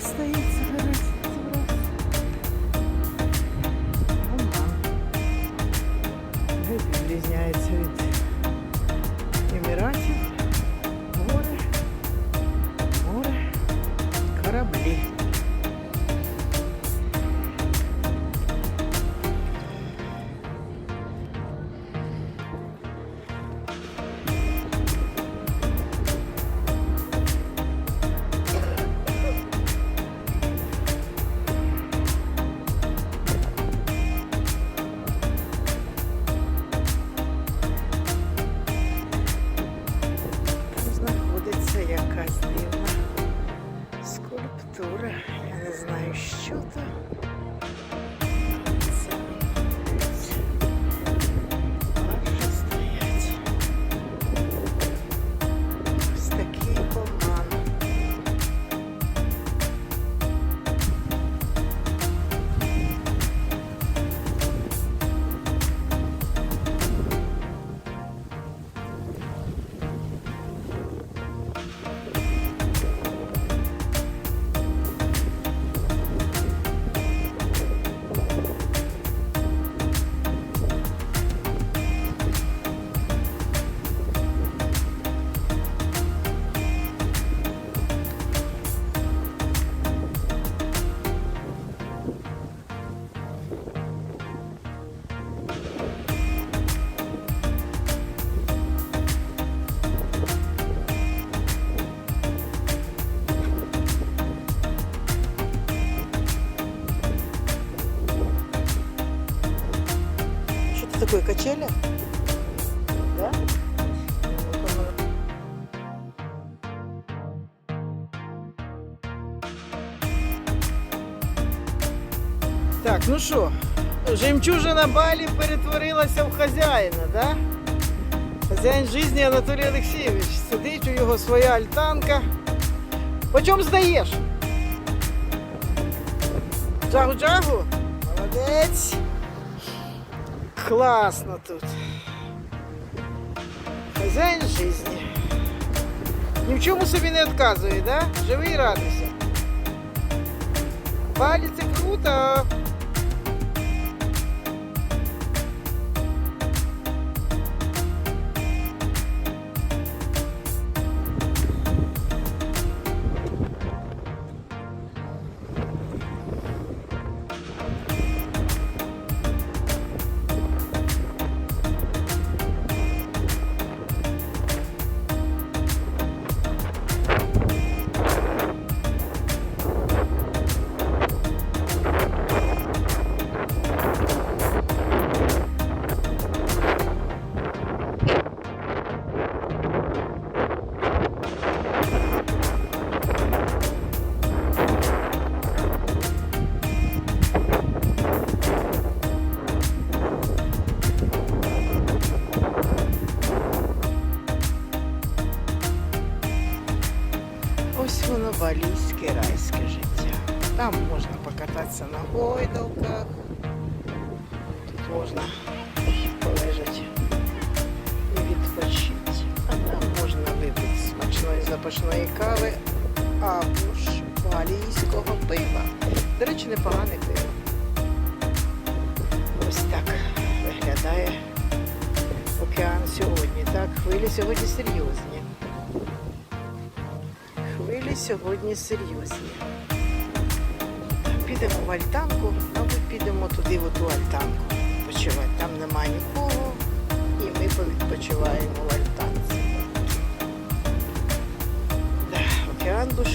Стоїть, збирать. Знаю, що. Це Это такое, качели? Да? Так, ну що, жемчужина Балі перетворилася в хазяїна, да? Хазяїн житті Анатолій Олексійович. Сидить у його своя альтанка. Почем здаєш? Джагу-джагу? Молодець. Класно тут. Хазяїн жизни. Ні в чому собі не відказує, да? Живи і радуйся. Балі це круто. Ось райське життя. Там можна покататися на гойдалках. Тут можна полежати і відпочити. А там можна випити смачної запашної кави або ж балійського пива. До речі, непогане пиво. Ось так виглядає океан сьогодні. Так, хвилі сьогодні серйозні. Хвилі сьогодні серйозні. Підемо в альтанку, мабуть, підемо туди в ту альтанку. Почувати. Там немає нікого. І ми повідпочиваємо в альтанці. Океан душ.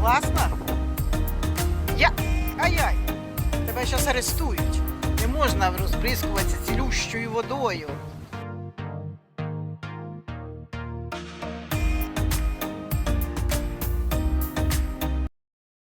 Класно? Я! Ай-яй! Тебе зараз арестують. Не можна розбризкуватися цілющою водою.